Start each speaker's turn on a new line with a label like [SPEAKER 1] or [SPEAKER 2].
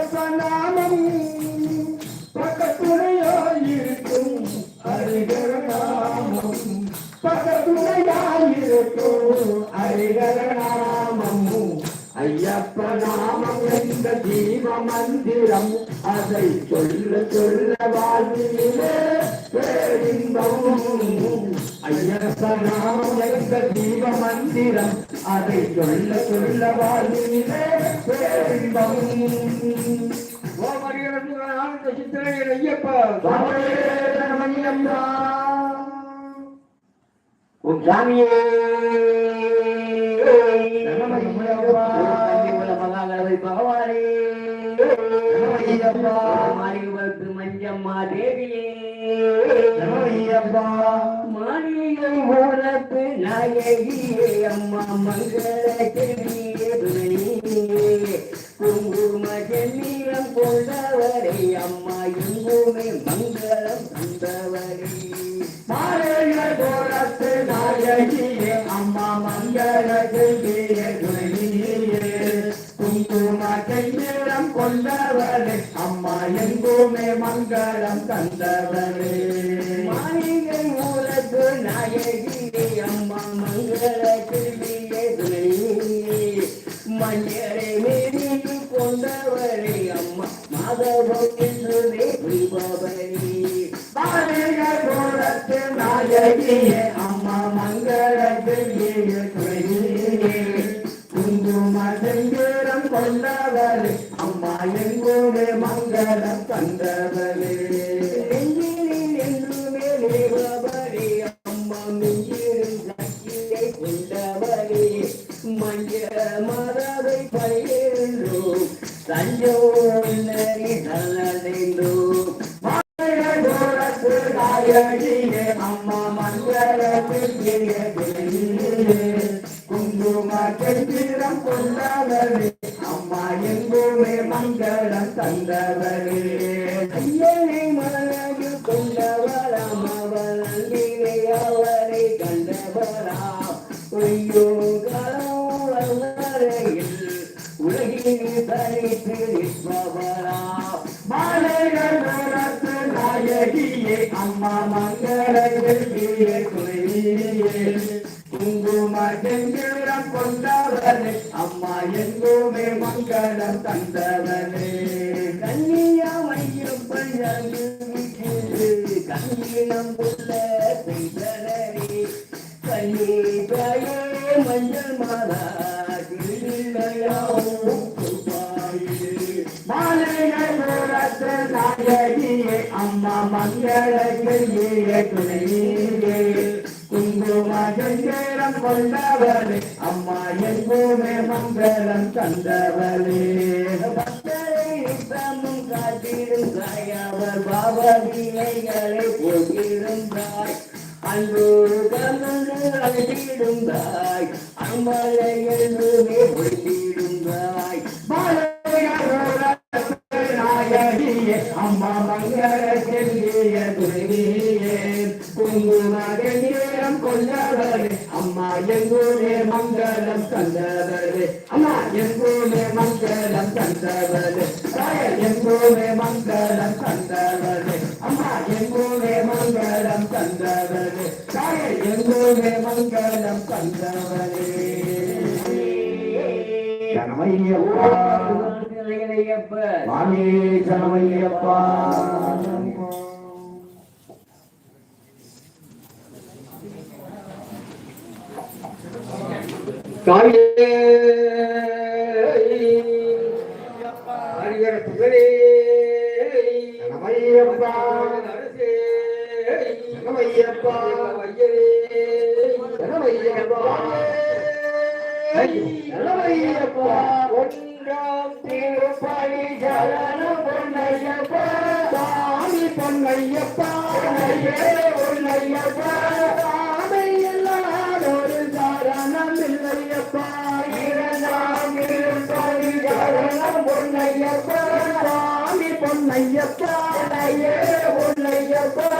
[SPEAKER 1] பரசநாமம் பக்கத்துணையா இருக்கும் அறிகர நாமம் பக்கத்துணையா இருக்கும் அறிகர நாமம் ஐயப்ப நாமம் என்ற ஜீவ மந்திரம் அதை சொல்ல சொல்ல வாழ்விலே உன் சாமியே பகவானே மஞ்சம்மா தேவியே மாளிகை நாயகியே அம்மா மங்கள செல்வியே நாயகியே அம்மா மங்கள செல்வியே துணையே குங்கும செம்மீரம் கொண்டவரே அம்மா எங்குமே மங்களம் தந்தவரே மாளிகை மூலத்து நாயகியே அம்மா மங்கள செல்வியே துணையே மஞ்சளை மீறி கொண்டவரே அம்மா மாதவம் என்றுமே புரிபவரே மாளிக கோலத்து நாயகியே அம்மா மங்கள அம்மா நெஞ்சிலும் மங்கள தந்தவளே மஞ்ச மரபை பயிர்ந்தோம் தஞ்சோரி அம்மா மங்கள தந்தவரே ஐயனை மனது கொண்டவராம் அவள் அன்பினை அவரை கண்டவராம் ஐயோ கலவரையில் உலகில் தனித்து நிற்பவராம் மாலைகள் உனக்கு நாயகியே அம்மா மங்களங்கள் துணையே குங்கும செங்கிரம் கொண்டவரே அம்மா எங்குமே மங்களம் தந்தவர் கண்ணீரம் உள்ள பெய்தனரே கண்ணீராயே மஞ்சள் மாதா அம்மா மங்கள துணையே குங்கும செங்கேரம் அம்மா எங்குமே மங்களம் பக்தரை நித்தமும் காத்திருந்தாய் அவர் பாவதினைகளை போகிருந்தாய் அன்பு கலந்து அழைத்திடுந்தாய் அம்மலை எழுதுமே பொழிந்திடுந்தாய் நாயகியே அம்மா மங்கள செல்விய துணைவியே. குங்குமரம் கொண்டவரே அம்மா எங்கூரே மங்களம் தந்தவரே. அம்மா எங்கூரே மங்களம் தந்தவரே.
[SPEAKER 2] சரணமையப்பா
[SPEAKER 1] தாயே புகழே
[SPEAKER 2] சரணமையப்பா.
[SPEAKER 1] ஐயரே ஒன்றாம் திருப்பணி சரண பொன்னையப்பா.
[SPEAKER 2] சாமி பொன்னையப்பா.
[SPEAKER 1] பொன்னையப்பா. சாமி இல்லாத ஒரு சரணம் இல்லையப்பா பொன்னையப்பா. பொன்னையப்பா.